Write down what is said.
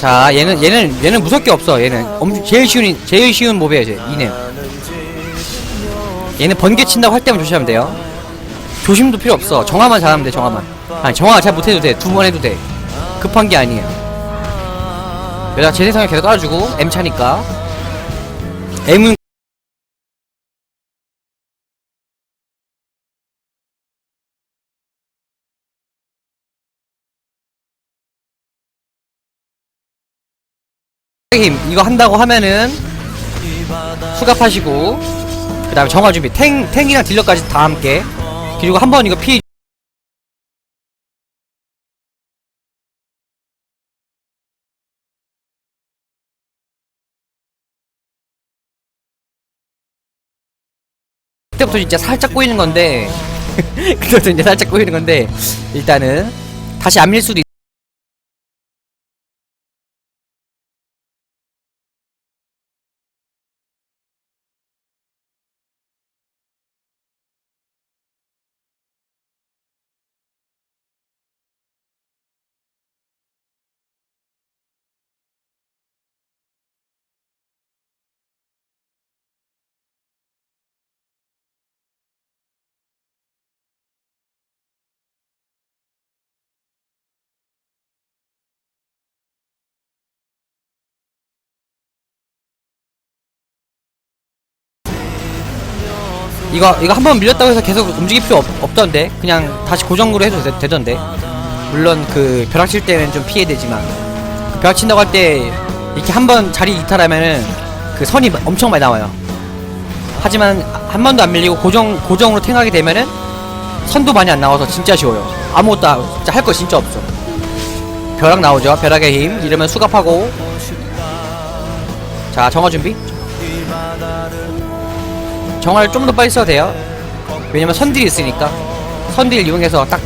자 얘는 얘는 얘는 무섭게 없어 얘는. 엄, 제일 쉬운 제일 쉬운 몹이에요 이제 이는. 얘는 번개 친다고 할 때만 조심하면 돼요. 조심도 필요 없어. 정화만 잘하면 돼 정화만. 아니 정화 잘 못해도 돼두 번 해도 돼. 급한 게 아니에요. 여기다 재생성을 계속 깔아주고 M 차니까. M은 힘 이거 한다고 하면은 수갑하시고 그 다음에 정화 준비 탱, 탱이랑 딜러까지 다 함께. 그리고 한 번 이거 피 그때부터 진짜 살짝 꼬이는 건데 그때부터 이제 살짝 꼬이는 건데 일단은 다시 안 밀 수도 있 이거 이거 한 번 밀렸다고 해서 계속 움직일 필요 없, 없던데. 그냥 다시 고정으로 해도 되, 되던데. 물론 그 벼락 칠 때는 좀 피해야 되지만. 그 벼락 친다고 할 때 이렇게 한 번 자리 이탈하면은 그 선이 엄청 많이 나와요. 하지만 한 번도 안 밀리고 고정 고정으로 탱하게 되면은 선도 많이 안 나와서 진짜 쉬워요. 아무것도 할 거 진짜 없어. 벼락 나오죠. 벼락의 힘. 이러면 수갑하고. 자 정화 준비 정화를 좀 더 빨리 써도 돼요. 왜냐면 선딜이 있으니까. 선딜 이용해서 딱